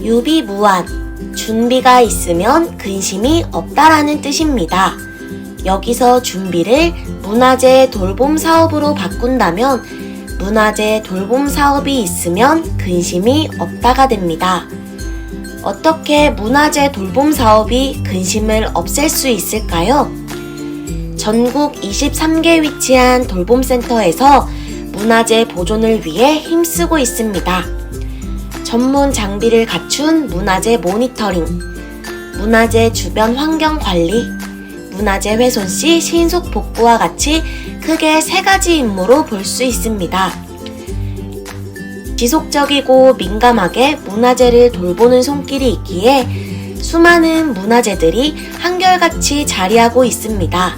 유비무한, 준비가 있으면 근심이 없다라는 뜻입니다. 여기서 준비를 문화재 돌봄 사업으로 바꾼다면 문화재 돌봄 사업이 있으면 근심이 없다가 됩니다. 어떻게 문화재 돌봄 사업이 근심을 없앨 수 있을까요? 전국 23개 위치한 돌봄센터에서 문화재 보존을 위해 힘쓰고 있습니다. 전문 장비를 갖춘 문화재 모니터링, 문화재 주변 환경 관리, 문화재 훼손 시 신속 복구와 같이 크게 세 가지 임무로 볼 수 있습니다. 지속적이고 민감하게 문화재를 돌보는 손길이 있기에 수많은 문화재들이 한결같이 자리하고 있습니다.